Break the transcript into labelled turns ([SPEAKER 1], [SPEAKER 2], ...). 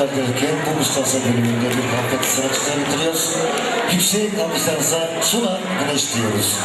[SPEAKER 1] yukarıda gözüken bu ustası bölümünde bir halka tuşuna çıkartıyoruz. Yüksek alkışlarınıza suna güneş diyoruz.